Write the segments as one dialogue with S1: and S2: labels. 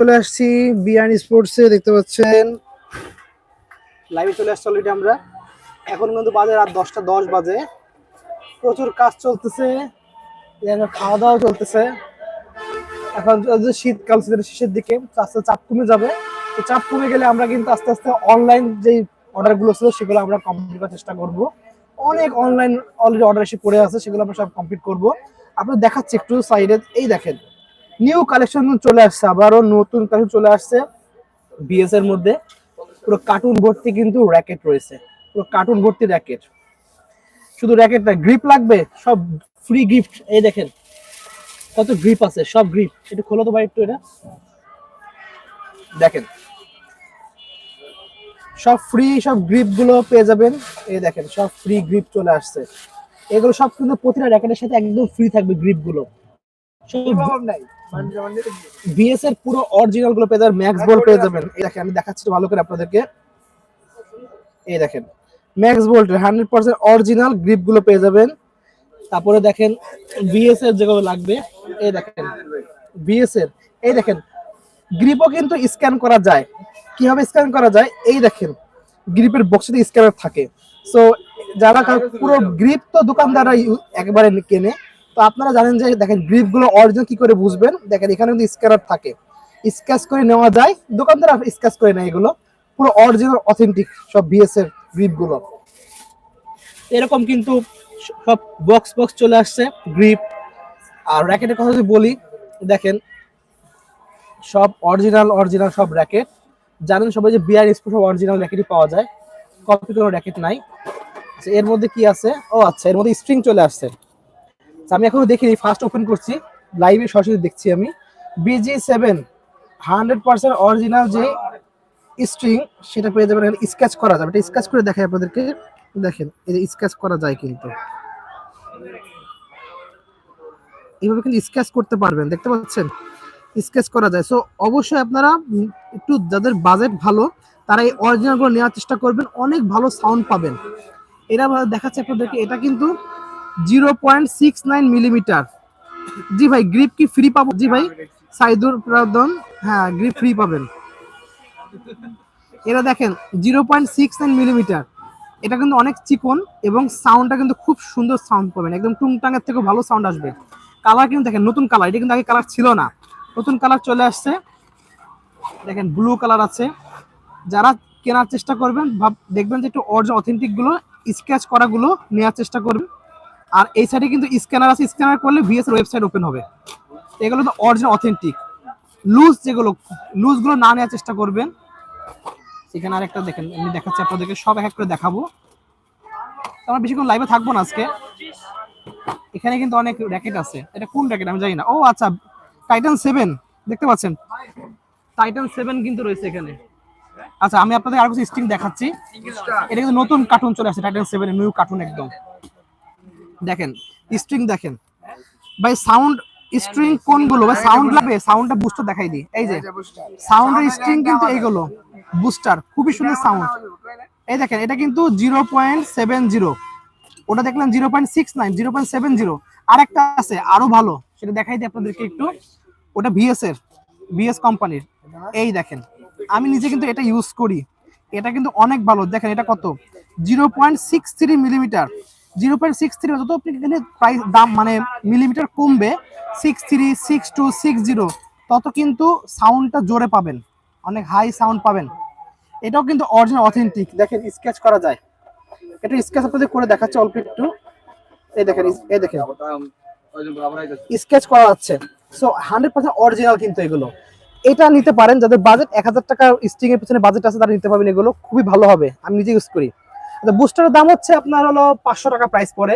S1: চলে আসছি বিয়ান স্পোর্টসে দেখতে পাচ্ছেন। লাইভে চলে আসছি অলরেডি আমরা। এখন কিন্তু বাজে রাত দশটা, দশ বাজে। প্রচুর কাজ চলতেছে। খাওয়া দাওয়া চলতেছে। এখন শীতকাল, শীতের শেষের দিকে আস্তে চাপ কমে যাবে। তো চাপ কমে গেলে আমরা কিন্তু আস্তে আস্তে অনলাইন যেই অর্ডারগুলো ছিল, সেগুলো আমরা কমপ্লিট করার চেষ্টা করব। অনেক অনলাইন অলরেডি অর্ডার এসে পড়ে আছে, সেগুলো আমরা সব কমপ্লিট করব। আপনার দেখাচ্ছি একটু সাইডে এই দেখেন নিউ কালেকশন চলে আসছে, আবারও নতুন কালেকশন চলে আসছে। বিএস এর মধ্যে। পুরো কার্টুন ভর্তি কিন্তু র্যাকেট রয়েছে। পুরো কার্টুন ভর্তি র্যাকেট শুধু র্যাকেট না গ্রিপ লাগবে, সব ফ্রি গিফট এই দেখেন, কত গ্রিপ আছে, সব গ্রিপ একটু খোলো তো ভাই একটু এটা। দেখেন, সব ফ্রি সব গ্রিপগুলো পেয়ে যাবেন। এই দেখেন, সব ফ্রি গ্রিপ চলে আসছে। এগুলো সব কিন্তু প্রতিটা র্যাকেটের সাথে একদম ফ্রি থাকবে গ্রিপগুলো। বিএস এর পুরো অরিজিনালগুলো পেয়ে যাবেন ম্যাক্স বল পেয়ে যাবেন। এই দেখেন আমি দেখাচ্ছি ভালো করে আপনাদেরকে। এই দেখেন Max Bolt hundred percent original গ্রিপগুলো পেয়ে যাবেন। তারপরে দেখেন বিএস এর যেগুলো লাগবে এই দেখেন বিএস এর এই দেখেন গ্রিপও কিন্তু স্ক্যান করা যায়। কীভাবে স্ক্যান করা যায়? এই দেখেন গ্রিপের বক্সে স্ক্যানার থাকে। সো যারা পুরো গ্রিপ তো দোকানদাররা একবারে কেনে আপনারা জানেন যে দেখেন গ্রিপগুলো অরিজিনাল কি করে বুঝবেন? দেখেন এখানে কিন্তু স্ক্যানার থাকে। স্ক্যাচ করে নেওয়া যায়। দোকানদার স্ক্যাচ করে নেয় এগুলো। পুরো অরিজিনাল অথেন্টিক সব বিএস এর গ্রিপগুলো। এরকম কিন্তু সব বক্স বক্স চলে আসছে গ্রিপ আর র্যাকেটের কথা যদি বলি দেখেন সব অরিজিনাল অরিজিনাল সব র্যাকেট জানেন সবাই যে বিআর স্পোর্ট সব অরিজিনাল র্যাকেটই পাওয়া যায়। কপি কোনো র্যাকেট নাই। আচ্ছা, এর মধ্যে কি আছে? ও আচ্ছা এর মধ্যে স্ট্রিং চলে আসছে। আমি এখনও দেখিনি ফার্স্ট ওপেন করছি লাইভে সরাসরি দেখছি আমি। BG seven hundred percent original যে স্ট্রিং সেটা পেয়ে যাবেন স্কেচ করা যাবে। এটা স্কেচ করে দেখাই আপনাদেরকে। দেখেন, এই যে স্কেচ করা যায় কিন্তু। এইভাবে কিন্তু স্কেচ করতে পারবেন, দেখতে পাচ্ছেন? স্কেচ করা যায়। সো অবশ্যই আপনারা একটু যাদের বাজেট ভালো, তারা এই অরিজিনালগুলো নেওয়ার চেষ্টা করবেন। অনেক ভালো সাউন্ড পাবেন। এরা দেখাচ্ছে আপনাদেরকে, এটা কিন্তু zero point six nine millimetre. জি ভাই গ্রিপ কি ফ্রি পাবো? জি ভাই, সাইদুর হ্যাঁ গ্রিপ ফ্রি পাবেন। এরা দেখেন, zero point six nine millimetre. এটা কিন্তু অনেক চিকন এবং সাউন্ডটা কিন্তু খুব সুন্দর সাউন্ড পাবেন। একদম টুংটাঙের থেকে ভালো সাউন্ড আসবে। কালার কিন্তু দেখেন, নতুন কালার এটা কিন্তু আগে কালার ছিল না। নতুন কালার চলে আসছে। দেখেন ব্লু কালার আছে। যারা কেনার চেষ্টা করবেন, ভাব দেখবেন যে একটু অরিজিনাল অথেন্টিকগুলো স্কেচ করা গুলো নেওয়ার চেষ্টা করবেন। আর এই সাইডে কিন্তু স্ক্যানার আছে স্ক্যানার করলে ভিএস ওয়েবসাইট ওপেন হবে। এগুলো তো অরিজিনাল অথেন্টিক লুজ যেগুলো লুজগুলো না নেওয়ার চেষ্টা করবেন। সেখানে আরেকটা দেখেন, আমি দেখাচ্ছি আপনাদেরকে, সব এক এক করে দেখাবো। আমরা বেশিক্ষণ লাইভে থাকব না আজকে। এখানে কিন্তু অনেক র্যাকেট আছে। এটা কোন র্যাকেট আমি জানি না। ও আচ্ছা টাইটান সেভেন দেখতে পাচ্ছেন? টাইটান সেভেন কিন্তু রয়েছে এখানে। আচ্ছা আমি আপনাদের আর কিছু স্ট্রিং দেখাচ্ছি। এটা কিন্তু নতুন কার্টুন চলে আসছে টাইটান সেভেন নিউ কার্টুন একদম। দেখেন স্ট্রিং দেখেন। ভাই সাউন্ড স্ট্রিং কোনগুলো? ভাই সাউন্ড লাগবে সাউন্ডটা বুস্টার দেখাই দিই। এই যে সাউন্ডের স্ট্রিং কিন্তু এইগুলো বুস্টার খুবই সুন্দর সাউন্ড এই দেখেন এটা কিন্তু জিরো পয়েন্ট সেভেন জিরো ওটা দেখলেন zero point six nine zero point seven zero আরেকটা আছে আরও ভালো সেটা দেখাই দিই আপনাদেরকে একটু। ওটা ভিএস এর ভিএস কোম্পানির এই দেখেন আমি নিজে কিন্তু এটা ইউজ করি। এটা কিন্তু অনেক ভালো। দেখেন এটা কত? Zero point six three millimetre zero point six three যত আপনি এখানে প্রাইস দাম মানে মিলিমিটার কমবে six three six two six zero তত কিন্তু সাউন্ডটা জোরে পাবেন, অনেক হাই সাউন্ড পাবেন। এটাও কিন্তু অরিজিনাল অথেন্টিক দেখেন স্কেচ করা যায়। এটা স্কেচ আপনাদের করে দেখাচ্ছে, অল্প একটু। এই দেখেন এই দেখেন। স্কেচ করা যাচ্ছে সো হান্ড্রেড পার্সেন্ট অরিজিনাল কিন্তু এগুলো। এটা নিতে পারেন, যাদের বাজেট এক হাজার টাকা স্টিং এর পিছনে বাজেট আছে, তারা নিতে পারবেন এগুলো। খুবই ভালো হবে। আমি নিজে ইউজ করি। আচ্ছা বুস্টারের দাম হচ্ছে আপনার হলো পাঁচশো টাকা প্রাইস পড়ে।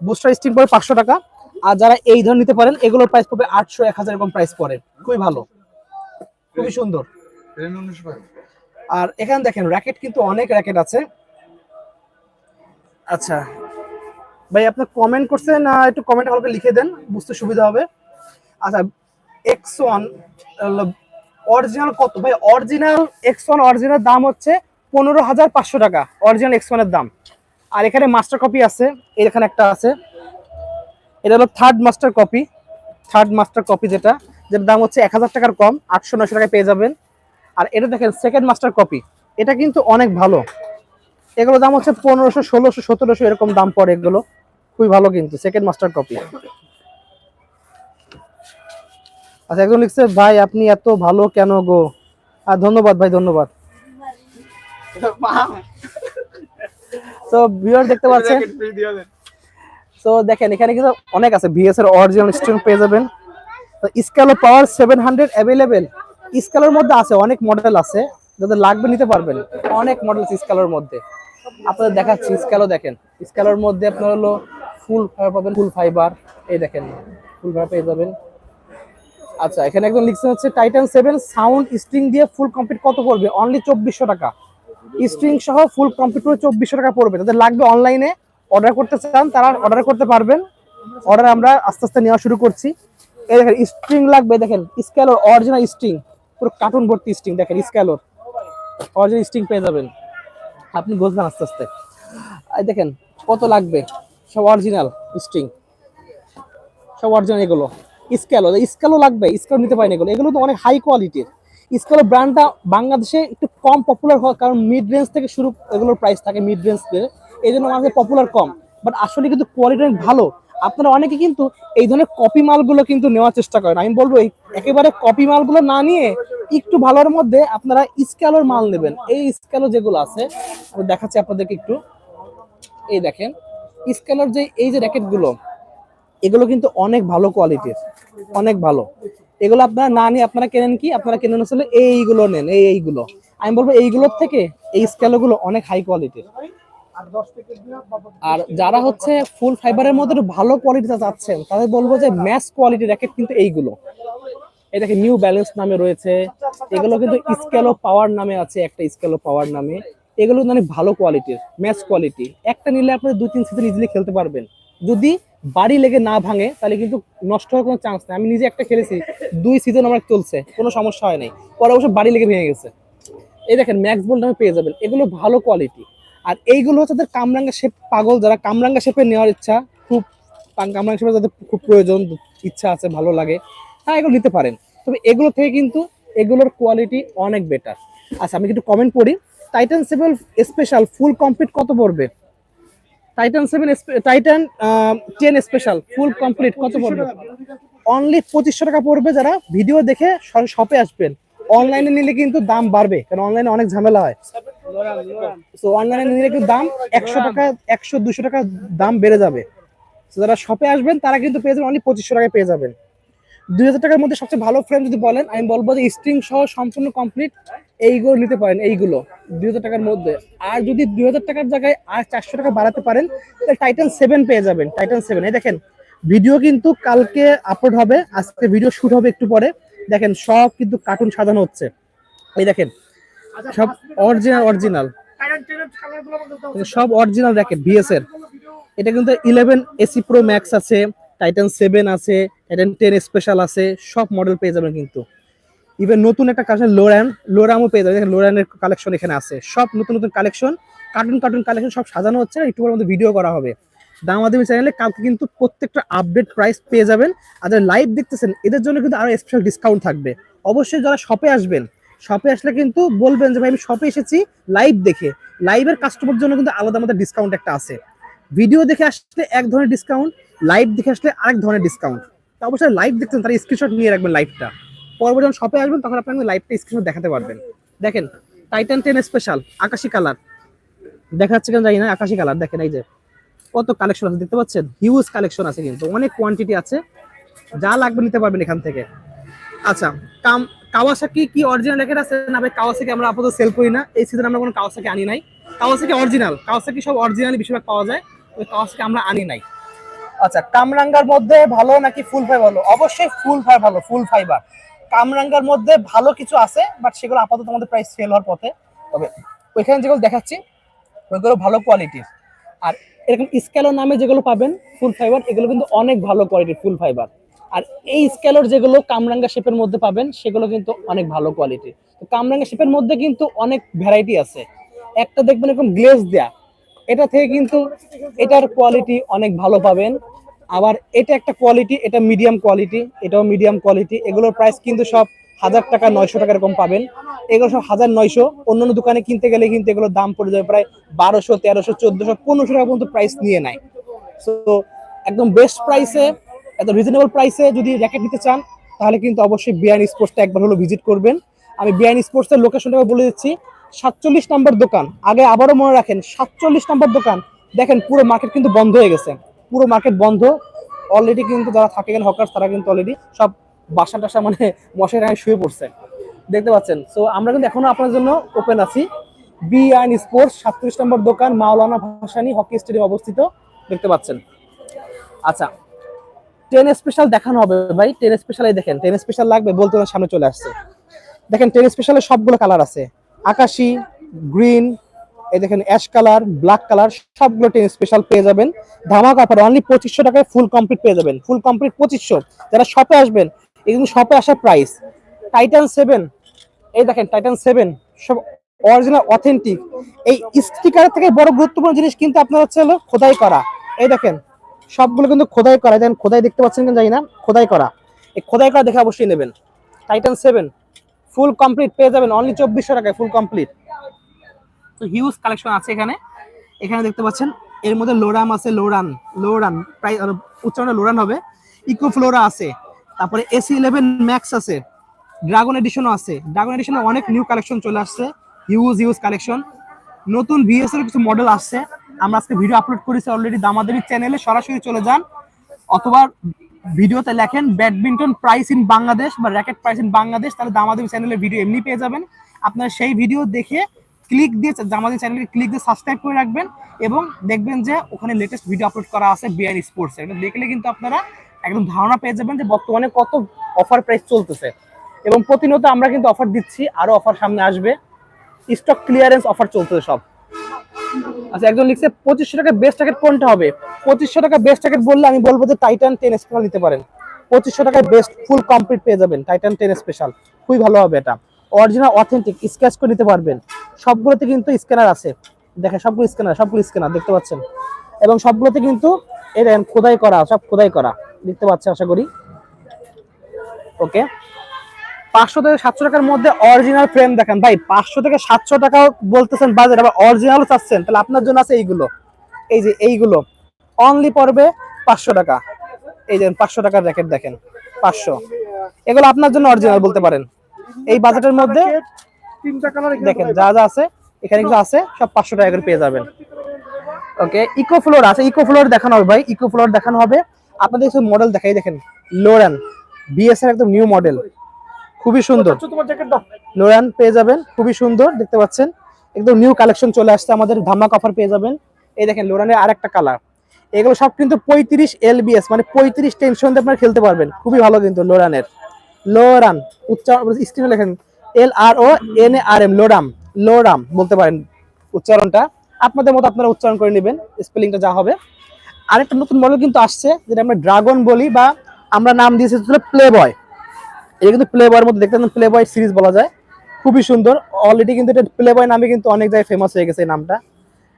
S1: বুস্টার স্টিং পরে পাঁচশো টাকা। আর যারা এই ধরনের নিতে পারেন এগুলোর প্রাইস পড়বে আটশো এক হাজার এরকম প্রাইস পড়ে। খুবই ভালো। খুবই সুন্দর। আর এখানে দেখেন র্যাকেট কিন্তু অনেক র্যাকেট আছে। আচ্ছা ভাই আপনি কমেন্ট করছেন আহ, একটু কমেন্ট হলকে লিখে দেন বুঝতে সুবিধা হবে। আচ্ছা এক্স ওয়ান অরিজিনাল কত? ভাই অরিজিনাল এক্স ওয়ান অরিজিনাল দাম হচ্ছে পনেরো হাজার পাঁচশো টাকা অরিজিনাল এক্স ওয়ানের দাম। আর এখানে মাস্টার কপি আছে এখানে একটা আছে। এটা হলো third master copy third master copy যেটা, যেটার দাম হচ্ছে এক হাজার টাকার কম, আটশো নশো টাকায় পেয়ে যাবেন। আর এটা দেখেন সেকেন্ড মাস্টার কপি এটা কিন্তু অনেক ভালো। এগুলো দাম হচ্ছে পনেরোশো, ষোলোশো, সতেরোশো, এরকম দাম পড়ে এগুলো। খুবই ভালো কিন্তু সেকেন্ড মাস্টার কপি আচ্ছা একজন লিখছে, ভাই, আপনি এত ভালো কেন গো? আর ধন্যবাদ, ভাই, ধন্যবাদ। তো ভিউয়ার দেখতে পাচ্ছেন? তো দেখেন এখানে কিন্তু অনেক আছে। ভিএস এর অরিজিনাল স্ট্রিং পেয়ে যাবেন। তো স্কেলো পাওয়ার সেভেন হান্ড্রেড অ্যাভেলেবেল স্কেলের মধ্যে আছে অনেক মডেল আছে। যাদের লাগবে নিতে পারবেন। অনেক মডেল স্কেলের মধ্যে। আপনাদের দেখাচ্ছি স্কেলও দেখেন। স্কেলের মধ্যে আপনার হলো ফুল ফাইবার পাবেন ফুল ফাইবার এই দেখেন ফুল ফাইবার পেয়ে যাবেন। আচ্ছা এখানে একদম লিখছে হচ্ছে টাইটান সেভেন সাউন্ড স্ট্রিং দিয়ে ফুল কমপ্লিট কত পড়বে? অনলি চব্বিশশো টাকা। স্ট্রিং সহ ফুল কমপ্লিট করে চব্বিশশো টাকা পড়বে। তাদের লাগবে অনলাইনে অর্ডার করতে চান, তারা অর্ডার করতে পারবেন। অর্ডার আমরা আস্তে আস্তে নেওয়া শুরু করছি। এই দেখেন স্ট্রিং লাগবে, দেখেন স্ক্যালোর অরিজিনাল স্ট্রিং পুরো কার্টুন ভর্তি স্ট্রিং দেখেন স্ক্যালোর অরিজিনাল স্ট্রিং পেয়ে যাবেন। আপনি বুঝবেন আস্তে আস্তে। দেখেন, কত লাগবে? সব অরিজিনাল স্ট্রিং সব অরিজিনাল এগুলো। স্কেলো স্কেলও লাগবে স্কেল নিতে পারেন এগুলো। এগুলো তো অনেক হাই কোয়ালিটির স্কেলো ব্র্যান্ডটা বাংলাদেশে একটু কম পপুলার হয়, কারণ মিড রেঞ্জ থেকে শুরু, এগুলোর প্রাইস থাকে মিড রেঞ্জ থেকে এই জন্য আমাদের পপুলার কম। বাট আসলে কিন্তু কোয়ালিটি অনেক ভালো। আপনারা অনেকে কিন্তু এই ধরনের কপি মালগুলো কিন্তু নেওয়ার চেষ্টা করেন। আমি বলব, এই একেবারে কপি মালগুলো না নিয়ে একটু ভালোর মধ্যে আপনারা স্কেলোর মাল নেবেন। এই স্কেলো যেগুলো আছে, আমি দেখাচ্ছি আপনাদেরকে একটু। এই দেখেন স্কেলোর যে, এই যে র্যাকেটগুলো এগুলো কিন্তু অনেক ভালো কোয়ালিটির অনেক ভালো। এগুলো আপনারা না নিয়ে আপনারা কেনেন কি? আপনারা কেনেন আসলে এইগুলো নেন, এই এইগুলো। আমি বলব এইগুলোর থেকে এই স্কেলগুলো অনেক হাই কোয়ালিটির আর যারা হচ্ছে ফুল ফাইবারের মধ্যে ভালো কোয়ালিটিতে চাচ্ছেন তাদের বলব যে ম্যাচ কোয়ালিটি র্যাকেট কিন্তু এইগুলো। এই দেখেন নিউ ব্যালেন্স নামে রয়েছে। এগুলো কিন্তু স্কেলো পাওয়ার নামে আছে, একটা স্কেল স্কেলো পাওয়ার নামে। এগুলো অনেক ভালো কোয়ালিটির ম্যাচ কোয়ালিটি একটা নিলে আপনি দুই তিন সিজন ইজিলি খেলতে পারবেন। যদি বাড়ি লেগে না ভাঙে, তাহলে কিন্তু নষ্ট হওয়ার কোনো চান্স নেই। আমি নিজে একটা খেলেছি, দুই সিজন আমার চলছে, কোনো সমস্যা হয় নাই। পরে অবশ্য বাড়ি লেগে ভেঙে গেছে। এই দেখেন ম্যাক্স বোল্ট নামে পেয়ে যাবেন। এগুলো ভালো কোয়ালিটি আর এইগুলো হচ্ছে তাদের কামরাঙ্গা শেপ পাগল। যারা কামরাঙ্গা শেপে নেওয়ার ইচ্ছা, খুব কাম- কামরাঙ্গা শেপে যাদের খুব প্রয়োজন, ইচ্ছা আছে, ভালো লাগে হ্যাঁ এগুলো নিতে পারেন। তবে এগুলো থেকে কিন্তু এগুলোর কোয়ালিটি অনেক বেটার আচ্ছা আমি কিন্তু কমেন্ট পড়ি। Titan seven special full complete কত পড়বে? Titan seven Titan ten special full complete কত পড়বে? অনলি পঁচিশশো টাকা পড়বে যারা ভিডিও দেখে শপে আসবেন। অনলাইনে নিলে কিন্তু দাম বাড়বে কারণ অনলাইনে অনেক ঝামেলা হয়। তো অনলাইনে নিলে কিন্তু দাম একশো টাকা একশো দুশো টাকা দাম বেড়ে যাবে। যারা শপে আসবেন তারা কিন্তু পেয়ে যাবেন অনলি পঁচিশশো টাকায় পেয়ে যাবেন। দুই হাজার টাকার মধ্যে সবচেয়ে ভালো ফ্রেম যদি বলেন আমি বলব যে স্ট্রিং সহ সম্পূর্ণ কমপ্লিট এইগুলো নিতে পারেন এইগুলো দুই হাজার টাকার মধ্যে। আর যদি দুই হাজার টাকার জায়গায় আর চারশো টাকা বাড়াতে পারেন তাহলে টাইটান সেভেন পেয়ে যাবেন টাইটান সেভেন এই দেখেন ভিডিও কিন্তু কালকে আপলোড হবে আজকে ভিডিও শুট হবে একটু পরে। দেখেন সব কিন্তু কার্টুন সাজানো হচ্ছে। এই দেখেন সব অরিজিনাল অরিজিনাল সব অরিজিনাল দেখেন ভিএস এর। এটা কিন্তু ইলেভেন এসি প্রো ম্যাক্স আছে টাইটান সেভেন আছে টাইটান টেন স্পেশাল আছে, সব মডেল পেয়ে যাবেন কিন্তু। ইভেন নতুন একটা কালেকশন লোরান লোরামও পেয়ে যাবেন। লোরানের কালেকশন এখানে আছে। সব নতুন নতুন কালেকশন কার্টুন কার্টুন কালেকশন সব সাজানো হচ্ছে। একটু মধ্যে ভিডিও করা হবে। দামাদামি চ্যানেলে কালকে কিন্তু প্রত্যেকটা আপডেট প্রাইস পেয়ে যাবেন। আর লাইভ দেখতেছেন, এদের জন্য কিন্তু আরও স্পেশাল ডিসকাউন্ট থাকবে। অবশ্যই যারা শপে আসবেন শপে আসলে কিন্তু বলবেন যে, ভাই, আমি শপে এসেছি লাইভ দেখে। লাইভের কাস্টমার জন্য কিন্তু আলাদা আলাদা ডিসকাউন্ট একটা আছে। ভিডিও দেখে আসলে এক ধরনের ডিসকাউন্ট লাইভ দেখে আসলে আরেক ধরনের ডিসকাউন্ট তো অবশ্যই লাইভ দেখছেন, তারা স্ক্রিনশট নিয়ে রাখবেন লাইভটা পরবর্তী যখন শপে আসবেন, তখন আপনার লাইভটা স্ক্রিনশট দেখাতে পারবেন। দেখেন টাইটান টেন স্পেশাল আকাশি কালার দেখা যাচ্ছে কেন জানি না, আকাশি কালার দেখেন এই যে, কত কালেকশন আছে, দেখতে পাচ্ছেন? হিউজ কালেকশন আছে কিন্তু, অনেক কোয়ান্টিটি আছে। যা লাগবে নিতে পারবেন এখান থেকে। আচ্ছা কাম কাওয়াসাকি কি অরিজিনাল রেখে আছে? না ভাই কাওয়াসাকি আমরা আপাতত সেল করি না। এই সিজনে আমরা কোনো কাওয়াসাকি আনি নাই। কাওয়াসাকি অরিজিনাল কাওয়াসাকি সব অরিজিনালি বেশিরভাগ পাওয়া যায়। ওই কাওয়াসাকি আমরা আনি নাই। আচ্ছা কামরাঙ্গার মধ্যে ভালো নাকি ফুল ফাইবার ভালো? অবশ্যই ফুল ফাইবার ভালো, ফুল ফাইবার। কামরাঙ্গার মধ্যে ভালো কিছু আছে, বাট সেগুলো আপাতত আমাদের প্রাইস সেল হওয়ার পথে। তবে ওইখানে যেগুলো দেখাচ্ছি, ওইগুলো ভালো কোয়ালিটির আর এরকম স্ক্যালো নামে যেগুলো পাবেন, ফুল ফাইবার, এগুলো কিন্তু অনেক ভালো কোয়ালিটির ফুল ফাইবার। আর এই স্ক্যালোর যেগুলো কামরাঙ্গা শেপের মধ্যে পাবেন, সেগুলো কিন্তু অনেক ভালো কোয়ালিটির তো কামরাঙ্গা শেপের মধ্যে কিন্তু অনেক ভ্যারাইটি আছে। একটা দেখবেন এরকম গ্লেজ দেয়া। এটা থেকে কিন্তু এটার কোয়ালিটি অনেক ভালো পাবেন। আবার এটা একটা কোয়ালিটি এটা মিডিয়াম কোয়ালিটি এটাও মিডিয়াম কোয়ালিটি এগুলোর প্রাইস কিন্তু সব হাজার টাকা, নয়শো টাকা এরকম পাবেন। এগুলো সব হাজার নয়শো। অন্যান্য দোকানে কিনতে গেলে কিন্তু এগুলোর দাম পড়ে যাবে প্রায় বারোশো, তেরোশো, চোদ্দশো, পনেরোশো টাকা পর্যন্ত প্রাইস নিয়ে নেয়। সো একদম বেস্ট প্রাইসে একদম রিজনেবল প্রাইসে যদি র্যাকেট নিতে চান, তাহলে কিন্তু অবশ্যই বিআইন স্পোর্টসটা একবার হলো ভিজিট করবেন। আমি বিআইন স্পোর্টসের লোকেশনটা বলে দিচ্ছি। সাতচল্লিশ নম্বর দোকান। আগে আবারও মনে রাখেন, সাতচল্লিশ নম্বর দোকান। দেখেন, পুরো মার্কেট কিন্তু বন্ধ হয়ে গেছে। পুরো মার্কেট বন্ধ। অলরেডি কিন্তু যারা থাকে গেল হকার তারা কিন্তু অলরেডি সব বাসা টাসা মানে মশাই রায় শুয়ে পড়ছে। দেখতে পাচ্ছেন? সো আমরা কিন্তু এখনও আপনার জন্য ওপেন আছি। বি আইন স্পোর্টস সাতত্রিশ নম্বর দোকান, মাওলানা ভাসানি হকি স্টেডিয়াম অবস্থিত। দেখতে পাচ্ছেন? আচ্ছা টেন স্পেশাল দেখানো হবে ভাই। টেন স্পেশাল দেখেন টেন স্পেশাল লাগবে বলতে সামনে চলে আসছে। দেখেন টেন স্পেশালের সবগুলো কালার আছে। আকাশি, গ্রিন, এই দেখেন অ্যাশ কালার, ব্ল্যাক কালার, সবগুলো টেন স্পেশাল পেয়ে যাবেন। ধামাক অফার অনলি পঁচিশশো টাকায় ফুল কমপ্লিট পেয়ে যাবেন। ফুল কমপ্লিট পঁচিশশো। যারা শপে আসবেন, এই কিন্তু শপে আসার প্রাইস টাইটান সেভেন এই দেখেন টাইটান সেভেন সব অরিজিনাল অথেন্টিক এই স্টিকার থেকে বড় গুরুত্বপূর্ণ জিনিস কিন্তু আপনার হচ্ছে হলো খোদাই করা। এই দেখেন, সবগুলো কিন্তু খোদাই করা। দেখেন, খোদাই দেখতে পাচ্ছেন কিনা জানি না। খোদাই করা। এই খোদাই করা দেখে অবশ্যই নেবেন। টাইটান সেভেন ফুল কমপ্লিট পেয়ে যাবেন অনলি চব্বিশশো টাকায় ফুল কমপ্লিট। তো হিউজ কালেকশন আছে এখানে। এখানে দেখতে পাচ্ছেন, এর মধ্যে লোরাম আছে লোরান লোরান প্রায় উচ্চারণটা লোরান হবে। ইকো ফ্লোরা আছে, তারপরে এসি ইলেভেন ম্যাক্স আছে ড্রাগন এডিশনও আছে। ড্রাগন এডিশনে অনেক নিউ কালেকশন চলে আসছে হিউজ হিউজ কালেকশন নতুন ভিএস এর কিছু মডেল আসছে। আমরা আজকে ভিডিও আপলোড করেছি অলরেডি দামাদামি চ্যানেলে সরাসরি চলে যান, অথবা ভিডিওতে লেখেন, ব্যাডমিন্টন প্রাইস ইন বাংলাদেশ বা র্যাকেট প্রাইস ইন বাংলাদেশ, তাহলে দামাদামি চ্যানেলের ভিডিও এমনি পেয়ে যাবেন। আপনারা সেই ভিডিও দেখে ক্লিক দিয়ে দামাদামি চ্যানেলকে ক্লিক দিয়ে সাবস্ক্রাইব করে রাখবেন এবং দেখবেন যে ওখানে লেটেস্ট ভিডিও আপলোড করা আছে বিআইন স্পোর্টস এটা দেখলে কিন্তু আপনারা একদম ধারণা পেয়ে যাবেন যে বর্তমানে কত অফার প্রাইস চলতেছে। এবং প্রতিনিয়ত আমরা কিন্তু অফার দিচ্ছি, আরও অফার সামনে আসবে। স্টক ক্লিয়ারেন্স অফার চলতেছে সব। আচ্ছা একজন লিখছে, পঁচিশশো টাকা বেস্ট জ্যাকেট কোনটা হবে? পঁচিশশো টাকা বেস্ট জ্যাকেট বললে আমি বলব যে টাইটান টেন স্পেশাল নিতে পারেন। পঁচিশশো টাকায় বেস্ট ফুল কমপ্লিট পেয়ে যাবেন টাইটান টেন স্পেশাল খুবই ভালো হবে এটা। অরিজিনাল অথেন্টিক স্ক্যাচ করে নিতে পারবেন। সবগুলোতে কিন্তু স্ক্যানার আছে। দেখেন, সবগুলো স্ক্যানার সবগুলো স্ক্যানার দেখতে পাচ্ছেন? এবং সবগুলোতে কিন্তু দেখেন, খোদাই করা, সব খোদাই করা। দেখতে পাচ্ছেন, আশা করি? ওকে পাঁচশো থেকে সাতশো টাকার মধ্যে অরিজিনাল ফ্রেম দেখেন। ভাই পাঁচশো থেকে সাতশো টাকা বলতেছেন বাজার আবার অরিজিনাল চাচ্ছেন। তাহলে আপনার জন্য আছে এইগুলো। এই যে এইগুলো। অনলি পড়বে পাঁচশো টাকা। এই যে পাঁচশো টাকার র্যাকেট দেখেন। পাঁচশো। এগুলো আপনার জন্য অরিজিনাল বলতে পারেন। এই বাজেটের মধ্যে দেখেন যা যা আছে এখানে কিন্তু আছে সব পাঁচশো টাকা করে পেয়ে যাবেন। ওকে ইকো ফ্লোর আছে। ইকো ফ্লোর দেখানো হবে ভাই। ইকো ফ্লোর দেখানো হবে। আপনাদের কিছু মডেল দেখাই দেখেন। লোরান বিএস এর একদম নিউ মডেল খুবই সুন্দর। লোরান পেয়ে যাবেন খুবই সুন্দর দেখতে পাচ্ছেন। একদম নিউ কালেকশন চলে আসছে আমাদের ধামাক অফার পেয়ে যাবেন। এই দেখেন লোরানের আরেকটা কালার এগুলো সব কিন্তু পঁয়ত্রিশ এলবিএস মানে পঁয়ত্রিশ টেনশন দিয়ে আপনারা খেলতে পারবেন। খুবই ভালো কিন্তু লোরানের লোরান উচ্চারণ স্ক্রিনে লেখেন। এল আর ও এন আর এম লোরাম লোরাম বলতে পারেন উচ্চারণটা। আপনাদের মতো আপনারা উচ্চারণ করে নেবেন স্পেলিংটা যা হবে। আরেকটা নতুন মডেল কিন্তু আসছে যেটা আমরা ড্রাগন বলি বা আমরা নাম দিয়েছি প্লে বয় এটা কিন্তু প্লে বয়ের মধ্যে দেখতে প্লে বয় সিরিজ বলা যায়। খুবই সুন্দর। অলরেডি কিন্তু এটা প্লে বয় নামে কিন্তু অনেক জায়গায় ফেমাস হয়ে গেছে এই নামটা।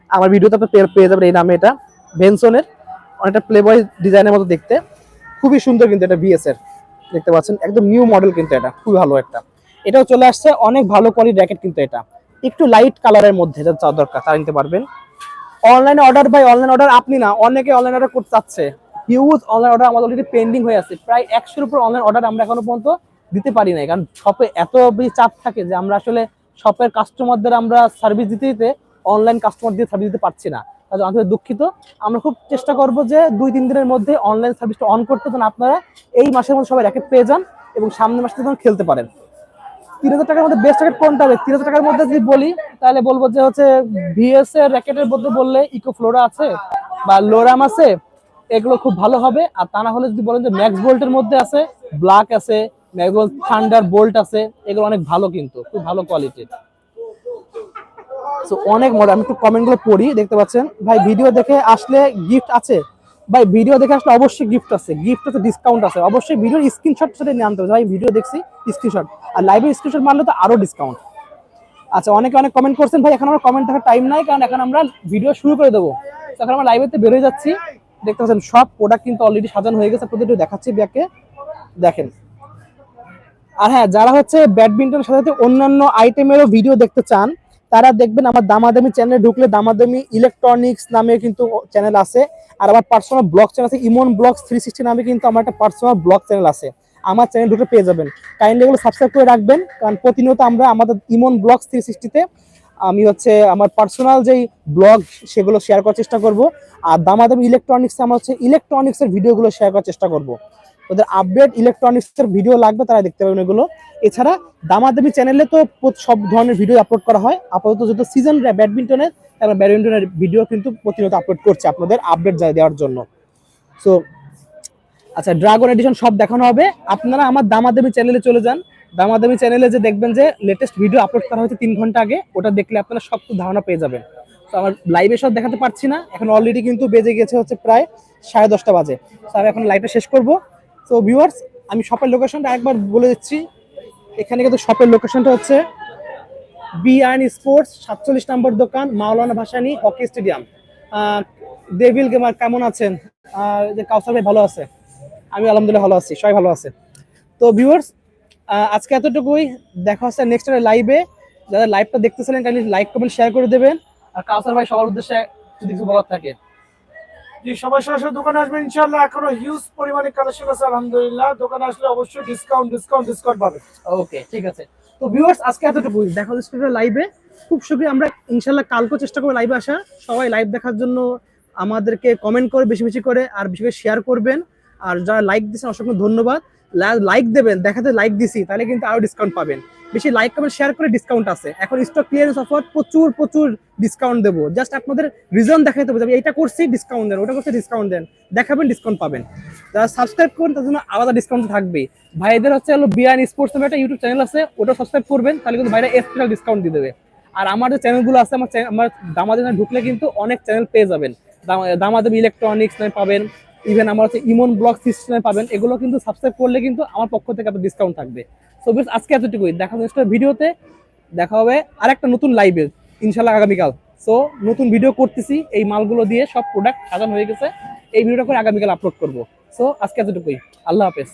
S1: আমার ভিডিওতে আপনি পেয়ে- যাবেন এই নামে এটা। ভেনসনের অনেকটা প্লে বয় ডিজাইনের মতো দেখতে। খুবই সুন্দর কিন্তু এটা বিএস এর। দেখতে পাচ্ছেন, একদম নিউ মডেল কিন্তু এটা। খুবই ভালো একটা। এটাও চলে আসছে, অনেক ভালো কোয়ালিটি র্যাকেট কিন্তু এটা। একটু লাইট কালারের মধ্যে যা যা দরকার তা নিতে পারবেন। অনলাইনে অর্ডার ভাই অনলাইন অর্ডার আপনি না, অনেকে অনলাইন অর্ডার করতে চাচ্ছে। হিউজ অনলাইন অর্ডার আমাদের অলরেডি পেন্ডিং হয়ে আছে। প্রায় একশোর উপর অনলাইন অর্ডার আমরা এখনও পর্যন্ত দিতে পারি না কারণ শপে এত চাপ থাকে যে আমরা আসলে শপের কাস্টমারদের আমরা সার্ভিস দিতে দিতে অনলাইন কাস্টমার দিয়ে সার্ভিস দিতে পারছি না। আমাদের দুঃখিত। আমরা খুব চেষ্টা করব যে দুই, তিন দিনের মধ্যে অনলাইন সার্ভিসটা অন করতে যেন আপনারা এই মাসের মধ্যে সবাই র্যাকেট পেয়ে যান এবং সামনের মাসে যেন খেলতে পারেন। তিন হাজার টাকার মধ্যে বেস্ট র্যাকেট কোনটা হবে? তিন হাজার টাকার মধ্যে যদি বলি, তাহলে বলব যে হচ্ছে ভিএস এর র্যাকেটের মধ্যে বললে ইকো ফ্লোরা আছে বা লোরাম আছে, এগুলো খুব ভালো হবে। আর তা না হলে যদি বলেন যে ম্যাক্স বোল্টের মধ্যে আছে ব্ল্যাক আছে বোল্ট থান্ডার বোল্ট আছে, এগুলো অনেক ভালো কিন্তু, খুব ভালো কোয়ালিটির সো অনেক মজা আমি একটু কমেন্টগুলো পড়ি, দেখতে পাচ্ছেন। ভাই ভিডিও দেখে আসলে গিফট আছে। ভাই ভিডিও দেখে আসলে অবশ্যই গিফট আছে। গিফট আছে ডিসকাউন্ট আছে। অবশ্যই ভিডিওর স্ক্রিনশট সাথে নিয়ে আনতে হবে। ভাই ভিডিও দেখছি স্ক্রিনশট আর লাইভের স্ক্রিনশট মারলে তো আরও ডিসকাউন্ট আচ্ছা অনেকে অনেক কমেন্ট করছেন, ভাই, এখন আমার কমেন্ট দেখার টাইম নাই, কারণ এখন আমরা ভিডিও শুরু করে দেবো। এখন আমরা লাইভেতে বেরোয় যাচ্ছি। দেখতে পাচ্ছেন, সব প্রোডাক্ট কিন্তু অলরেডি সাজানো হয়ে গেছে। প্রতিটি দেখাচ্ছি ব্যাকে। দেখেন। আর হ্যাঁ যারা হচ্ছে ব্যাডমিন্টনের সাথে অন্যান্য আইটেমেরও ভিডিও দেখতে চান, তারা দেখবেন আমার দামাদামি চ্যানেলে ঢুকলে দামাদামি ইলেকট্রনিক্স নামে কিন্তু চ্যানেল আছে। আর আমার পার্সোনাল ব্লগ চ্যানেল আছে ইমন ব্লগস থ্রি সিক্সটি নামে কিন্তু আমার একটা পার্সোনাল ব্লগ চ্যানেল আছে। আমার চ্যানেল ঢুকে পেয়ে যাবেন। কাইন্ডলি এগুলো সাবস্ক্রাইব করে রাখবেন, কারণ প্রতিনিয়ত আমরা আমাদের ইমন ব্লগস থ্রি সিক্সটিতে আমি হচ্ছে আমার পার্সোনাল যেই ব্লগ সেগুলো শেয়ার করার চেষ্টা করব। আর দামাদামি ইলেকট্রনিক্স আমার হচ্ছে ইলেকট্রনিক্সের ভিডিওগুলো শেয়ার করার চেষ্টা করব। ওদের আপডেট ইলেকট্রনিক্সের ভিডিও লাগবে তারা দেখতে পাবেন এগুলো। এছাড়া দামাদামি চ্যানেলে তো সব ধরনের ভিডিও আপলোড করা হয়। আপাতত যত সিজন ব্যাডমিন্টনের তারা ব্যাডমিন্টনের ভিডিও কিন্তু প্রতিনিয়ত আপলোড করছে আপনাদের আপডেট দেওয়ার জন্য। সো আচ্ছা ড্রাগন এডিশন সব দেখানো হবে। আপনারা আমার দামাদামি চ্যানেলে চলে যান। দামাদামি চ্যানেলে যে দেখবেন যে লেটেস্ট ভিডিও আপলোড করা হয়েছে তিন ঘণ্টা আগে, ওটা দেখলে আপনারা সব কিছু ধারণা পেয়ে যাবেন। তো আমার লাইভে সব দেখাতে পারছি না। এখন অলরেডি কিন্তু বেজে গেছে হচ্ছে প্রায় সাড়ে দশটা বাজে। তো আমি এখন লাইভটা শেষ করব। তো ভিউয়ার্স আমি শপের লোকেশনটা একবার বলে দিচ্ছি। এখানে কিন্তু শপের লোকেশনটা হচ্ছে বি আইন স্পোর্টস সাতচল্লিশ নম্বর দোকান, Maulana Bhasani hockey stadium. Devil gamer কেমন আছেন? যে কাউসার ভাই ভালো আছে? আমি আলহামদুলিল্লাহ ভালো আছি, সবাই ভালো আছে। তো ভিউয়ার্স আজকে এতটুকুই। দেখা হচ্ছে নেক্সট লাইভে যারা লাইভটা দেখতেছিলেন কাইন্ডলি লাইক কমেন্ট শেয়ার করে দেবেন। আর কাউসার ভাই সবার উদ্দেশ্যে যদি কিছু বলার থাকে।
S2: জি, সবাই সরাসরি দোকানে আসবেন, ইনশাআল্লাহ এখনও হিউজ পরিমাণে কালেকশন আছে, আলহামদুলিল্লাহ। দোকানে আসলে অবশ্যই ডিসকাউন্ট ডিসকাউন্ট ডিসকাউন্ট পাবে
S1: ওকে ঠিক আছে। তো ভিউয়ার্স আজকে এতটুকু। দেখা হচ্ছে লাইভে খুব শীঘ্রই আমরা ইনশাল্লাহ কালকেও চেষ্টা করব লাইভে আসা সবাই লাইভ দেখার জন্য আমাদেরকে কমেন্ট করে, বেশি বেশি করে, আর বেশি বেশি শেয়ার করবেন। আর যারা লাইক দিচ্ছেন অসংখ্য ধন্যবাদ। লাইক দেবেন, দেখাতে লাইক দিছি, তাহলে কিন্তু আরও ডিসকাউন্ট পাবেন। বেশি লাইক কমেন্ট শেয়ার করে ডিসকাউন্ট আছে। এখন স্টক ক্লিয়ারেন্স অফার প্রচুর প্রচুর ডিসকাউন্ট দেবো। জাস্ট আপনাদের রিজন দেখাতে হবে এইটা করছি ডিসকাউন্ট দেন, ওটা করছি ডিসকাউন্ট দেন। দেখাবেন ডিসকাউন্ট পাবেন। যারা সাবস্ক্রাইব করুন তার জন্য আলাদা ডিসকাউন্ট থাকবে ভাইদের হচ্ছে হলো বিআন স্পোর্টস একটা ইউটিউব চ্যানেল আছে, ওটা সাবস্ক্রাইব করবেন, তাহলে কিন্তু ভাইরা স্পেশাল ডিসকাউন্ট দিয়ে দেবে। আর আমার যে চ্যানেলগুলো আছে, আমার আমার দামাদের ঢুকলে কিন্তু অনেক চ্যানেল পেয়ে যাবেন। দামা- দামাদেব ইলেকট্রনিক্স পাবেন ইভেন আমার হচ্ছে ইমন ব্লক সিস্টেমে পাবেন, এগুলো কিন্তু সাবস্ক্রাইব করলে কিন্তু আমার পক্ষ থেকে আপনার ডিসকাউন্ট থাকবে। সো বেশ আজকে এতটুকুই। দেখা নেক্সট ভিডিওতে দেখা হবে আর একটা নতুন লাইভে ইনশাল্লাহ আগামীকাল। সো নতুন ভিডিও করতেছি, এই মালগুলো দিয়ে সব প্রোডাক্ট সাজানো হয়ে গেছে। এই ভিডিওটা করে আগামীকাল আপলোড করব। সো আজকে এতটুকুই। আল্লাহ হাফেজ।